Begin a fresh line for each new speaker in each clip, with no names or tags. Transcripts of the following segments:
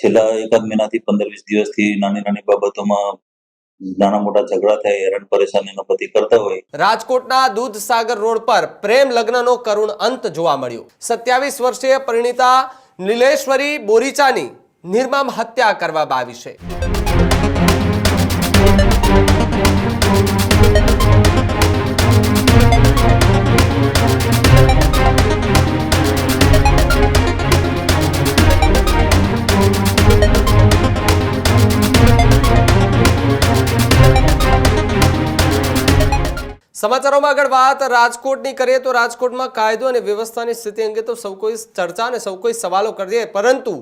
છેલ્લા એકાદ મહિનાથી પંદર વીસ દિવસથી નાની નાની બાબતોમાં નાના મોટા ઝઘડા થાય, હેરાન પરેશાન એનો પતિ કરતા હોય.
રાજકોટના દૂધસાગર રોડ પર પ્રેમ લગ્નનો કરુણ અંત જોવા મળ્યો. સત્યાવીસ વર્ષીય પરિણીતા નીલેશ્વરી બોરીચાની નિર્મમ હત્યા કરવામાં આવી છે. સમાચારોમાં આગળ વાત, રાજકોટની કરીએ તો રાજકોટમાં કાયદો અને વ્યવસ્થાની સ્થિતિ અંગે તો સૌ કોઈ ચર્ચા અને સૌ કોઈ સવાલો કરીએ પરંતુ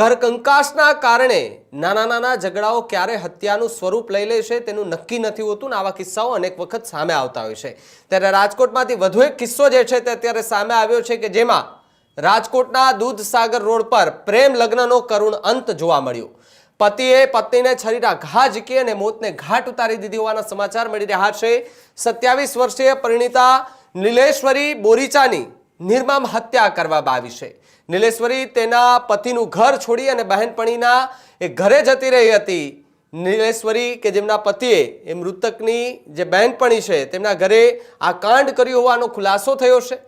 ઘરકંકાશના કારણે નાના નાના ઝઘડાઓ ક્યારે હત્યાનું સ્વરૂપ લઈ લે છે તેનું નક્કી નથી હોતું ને આવા કિસ્સાઓ અનેક વખત સામે આવતા હોય છે. ત્યારે રાજકોટમાંથી વધુ એક કિસ્સો જે છે તે અત્યારે સામે આવ્યો છે કે જેમાં રાજકોટના દૂધસાગર રોડ પર પ્રેમ લગ્નનો કરુણ અંત જોવા મળ્યો. પતિએ પત્નીને છરીના ઘા ઝીકી અને મોતને ઘાટ ઉતારી દીધી હોવાના સમાચાર મળી રહ્યા છે. સત્યાવીસ વર્ષીય પરિણીતા નીલેશ્વરી બોરીચાની નિર્મમ હત્યા કરવામાં આવી છે. નીલેશ્વરી તેના પતિનું ઘર છોડી અને બહેનપણીના એ ઘરે જતી રહી હતી. નીલેશ્વરી કે જેમના પતિએ એ મૃતકની જે બહેનપણી છે તેમના ઘરે આ કાંડ કર્યું હોવાનો ખુલાસો થયો છે.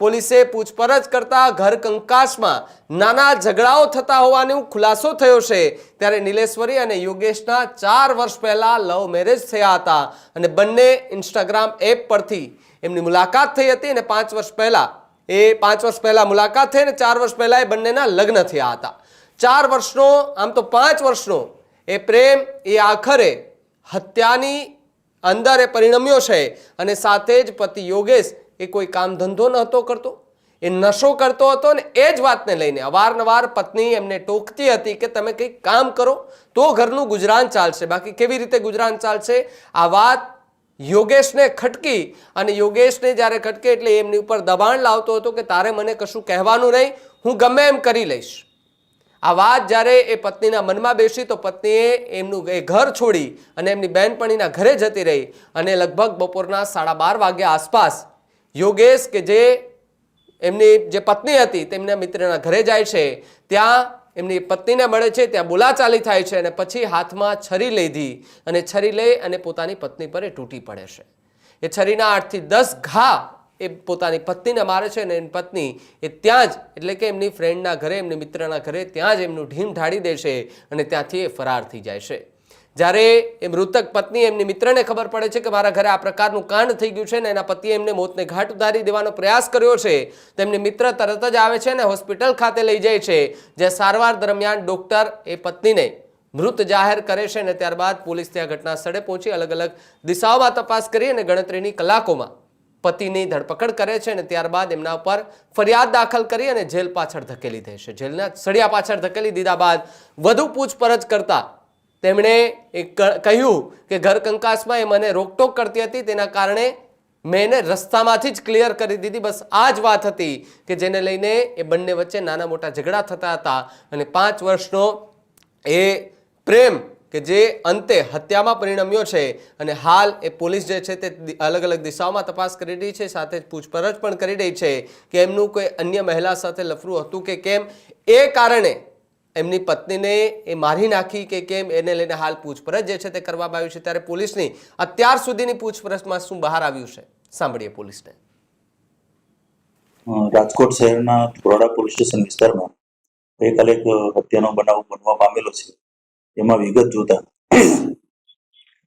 પોલીસે પૂછપરછ કરતા ઘર કંકાસમાં નાના ઝઘડાઓ થતા હોવાનો ખુલાસો થયો છે. ત્યારે નીલેશ્વરી અને યોગેશના ચાર વર્ષ પહેલા લવ મેરેજ થયા હતા અને બંને ઇન્સ્ટાગ્રામ એપ પરથી એમની મુલાકાત થઈ હતી અને પાંચ વર્ષ પહેલા, એ પાંચ વર્ષ પહેલા મુલાકાત થઈ અને ચાર વર્ષ પહેલા એ બંનેના લગ્ન થયા હતા. ચાર વર્ષનો, આમ તો પાંચ વર્ષનો, એ પ્રેમ, એ આખરે હત્યાની અંદર એ પરિણમ્યો છે અને સાથે જ પતિ યોગેશ એ કોઈ કામ ધંધો નહોતો કરતો, એ નશો કરતો હતો ને એ જ વાતને લઈને અવારનવાર પત્ની એમને ટોકતી હતી કે તમે કંઈક કામ કરો તો ઘરનું ગુજરાન ચાલશે. બાકી કેવી રીતે ગુજરાન ચાલશે? આ વાત યોગેશને ખટકી અને યોગેશને જ્યારે ખટકે એટલે એમની ઉપર દબાણ લાવતો હતો કે તારે મને કશું કહેવાનું નહીં, હું ગમે એમ કરી લઈશ. આ વાત જ્યારે એ પત્નીના મનમાં બેસી તો પત્નીએ એમનું એ ઘર છોડી અને એમની બહેનપણીના ઘરે જતી રહી અને લગભગ બપોરના સાડા બાર વાગ્યા આસપાસ યોગેશ કે જે એમની જે પત્ની હતી, તેમના મિત્રના ઘરે જાય છે, ત્યાં એમની પત્નીને મળે છે, ત્યાં બોલાચાલી થાય છે અને પછી હાથમાં છરી લીધી અને છરી લઈ અને પોતાની પત્ની પર એ તૂટી પડે છે. એ છરીના આઠથી દસ ઘા એ પોતાની પત્નીને મારે છે અને એની પત્ની એ ત્યાં જ, એટલે કે એમની ફ્રેન્ડના ઘરે, એમની મિત્રના ઘરે ત્યાં જ એમનું ઢીમ ઢાળી દે છે અને ત્યાંથી એ ફરાર થઈ જાય છે. જ્યારે એ મૃતક પત્ની એમની મિત્રને ખબર પડે છે કે મારા ઘરે આ પ્રકારનું કાંડ થઈ ગયું છે ને એના પતિએ એમને મોતને ઘાટ ઉતારી દેવાનો પ્રયાસ કર્યો છે, તેમની મિત્ર તરત જ આવે છે અને હોસ્પિટલ ખાતે લઈ જાય છે જ્યાં સારવાર દરમિયાન ડોક્ટર એ પત્નીને મૃત જાહેર કરે છે અને ત્યારબાદ પોલીસ ત્યાં ઘટના સ્થળે પહોંચી અલગ અલગ દિશાઓમાં તપાસ કરી અને ગણતરીની કલાકોમાં પતિની ધરપકડ કરે છે અને ત્યારબાદ એમના ઉપર ફરિયાદ દાખલ કરી અને જેલ પાછળ ધકેલી દે છે. જેલના સળિયા પાછળ ધકેલી દીધા બાદ વધુ પૂછપરછ કરતા તેમણે કહ્યું કે ઘર કંકાસમાં એ મને રોકટોક કરતી હતી, તેના કારણે મેં એને રસ્તામાંથી જ ક્લિયર કરી દીધી. બસ આ જ વાત હતી કે જેને લઈને એ બંને વચ્ચે નાના મોટા ઝઘડા થતા હતા અને પાંચ વર્ષનો એ પ્રેમ કે જે અંતે હત્યામાં પરિણમ્યો છે અને હાલ એ પોલીસ જે છે તે અલગ અલગ દિશાઓમાં તપાસ કરી રહી છે, સાથે પૂછપરછ પણ કરી રહી છે કે એમનું કોઈ અન્ય મહિલા સાથે લફરું હતું કે કેમ? એ કારણે એમની પત્નીને એ મારી નાખી કે કેમ એને લઈને હાલ પૂછપરછ જે છે તે કરવામાં આવ્યું છે ત્યારે પોલીસની અત્યાર સુધીની પૂછપરછમાં શું બહાર આવ્યું છે? સાંભળીએ પોલીસને.
રાજકોટ શહેરના ધોરાડા પોલીસ સ્ટેશન વિસ્તારમાં ગઈકાલે એક હત્યાનો બનાવ બનવા પામેલો છે. એમાં વિગત જોતા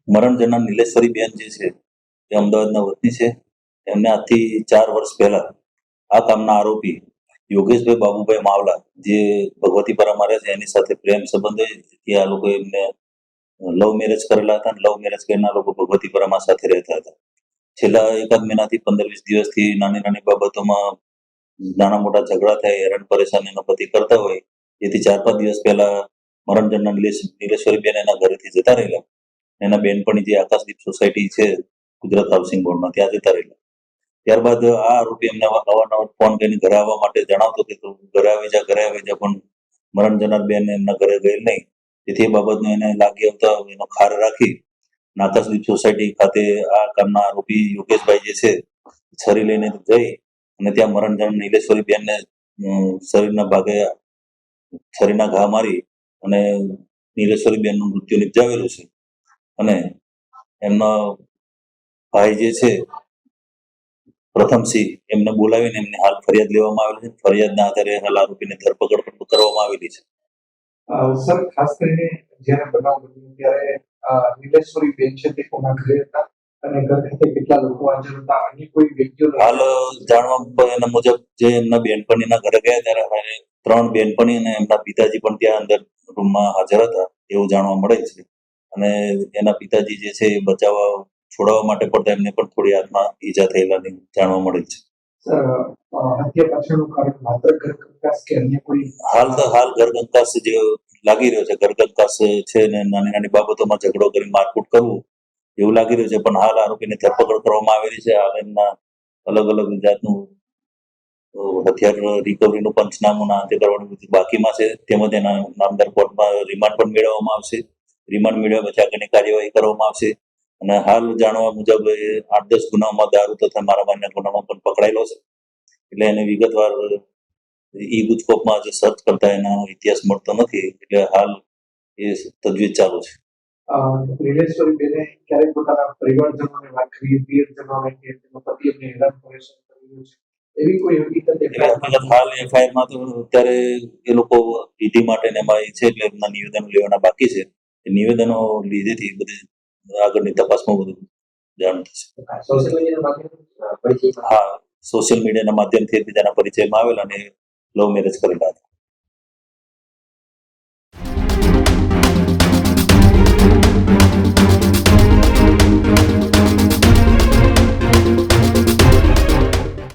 મરણ જનાર નીલેશ્વરી બેન જે છે એ અમદાવાદના વતની છે. એમને આજથી ચાર વર્ષ પહેલા આ કામના આરોપી યોગેશભાઈ બાબુભાઈ માવલા, જે ભગવતીપરામાં રહે છે, એની સાથે પ્રેમ સંબંધ કે આ લોકો એમને લવ મેરેજ કરેલા હતા અને લવ મેરેજ કરનાર લોકો ભગવતીપરામાં સાથે રહેતા હતા. છેલ્લા એકાદ મહિનાથી પંદર વીસ દિવસથી નાની નાની બાબતોમાં નાના મોટા ઝઘડા થાય, હેરાન પરેશાન એનો પતિ કરતા હોય, જેથી ચાર પાંચ દિવસ પહેલા મરણ જનાર નીલેશ નીલેશ્વરી બેન એના ઘરેથી જતા રહેલા. એના બેનપણી જે આકાશદીપ સોસાયટી છે, ગુજરાત હાઉસિંગ બોર્ડમાં ત્યાં જતા રહેલા. ત્યારબાદ આ આરોપી એમને અવા- અવારનવાર ફોન કરીને ઘરે આવવા માટે જણાવતો કે તું ઘરે આવી જા, ઘરે આવી જા, પણ મરણ જનાર બેન એમના ઘરે ગયેલ નહીં. તેથી એ બાબતનો એને લાગી આવતા એનો ખાર રાખી અને સોસાયટી ખાતે આ કામના આરોપી યોગેશભાઈ જે છે, છરી લઈને જઈ અને ત્યાં મરણ જન નીલેશ્વરી બેનને શરીરના ભાગે છરીના ઘા મારી અને નીલેશ્વરી બેનનું મૃત્યુ નિપજાવેલું છે. અને એમનો ભાઈ જે છે પ્રથમસિંહ એમને બોલાવીને એમને હાલ ફરિયાદ લેવામાં આવેલી છે. ફરિયાદના આધારે હાલ આરોપીની ધરપકડ પણ કરવામાં આવેલી છે.
સર ખાસ કરીને જ્યારે બનાવ બન્યો ત્યારે નીલેશ્વરી બેન છે તે કોના ઘરે હતા અને ઘર ખાતે કેટલા લોકો હાજર હતા? અન્ય કોઈ વ્યક્તિઓ
હાલ જાણવા એના મુજબ જે એમના બેનપણીના ઘરે ગયા ત્યારે ત્રણ બેનપણી અને એમના પિતાજી પણ ત્યાં અંદર રૂમમાં હાજર હતા એવું જાણવા મળે છે. અને એના પિતાજી જે છે એ બચાવવા છોડાવવા માટે પડતા એમને પણ થોડી હાથમાં ઈજા થયેલાની જાણવા મળેલ છે. હાલ તો હાલ ઘરકંકાસ જે લાગી રહ્યો છે. ઘરકંકાસ છે ને નાની નાની બાબતોમાં ઝઘડો કરી મારકૂટ કરવું એવું લાગી રહ્યું છે. પણ હાલ આરોપીની ધરપકડ કરવામાં આવેલી છે. હાલ એમના અલગ અલગ જાતનું હથિયાર રિકવરીનું પંચનામું ના તે કરવાનું બધું બાકીમાં છે. તેમજ એના નામદાર કોર્ટમાં રિમાન્ડ પણ મેળવવામાં આવશે. રિમાન્ડ મેળવ્યા પછી આગળની કાર્યવાહી કરવામાં આવશે. અને હાલ જાણવા મુજબ એ આઠ દસ ગુનામાં દારૂ તથા મારામારીના ગુનામાં પણ પકડાયેલો છે. એટલે એને વિગતવાર ઈ ગુજકોપમાં જે સર્ચ કરતા એનો ઇતિહાસ મળતો નથી એટલે હાલ એ તજવીજ ચાલુ છે.
બેને ક્યારેક પોતાના પરિવારજનોને વાત કરી પ્રિયજનોને કે તેનો પતિ એમને હેરાન પરેશાન કરી છે એવી કોઈ હકીકત
એટલે
FIR માં
હકીકત હાલ એફઆઈઆરમાં તો અત્યારે એ લોકો વિધિ માટે ને એમાં છે એટલે એમના નિવેદનો લેવાના બાકી છે. નિવેદનો લીધેથી બધી આગળની તપાસમાં બધું જાણ થશે. હા સોશિયલ મીડિયાના માધ્યમથી એકબીજાના પરિચયમાં આવેલા અને લવ મેરેજ કરેલા હતા.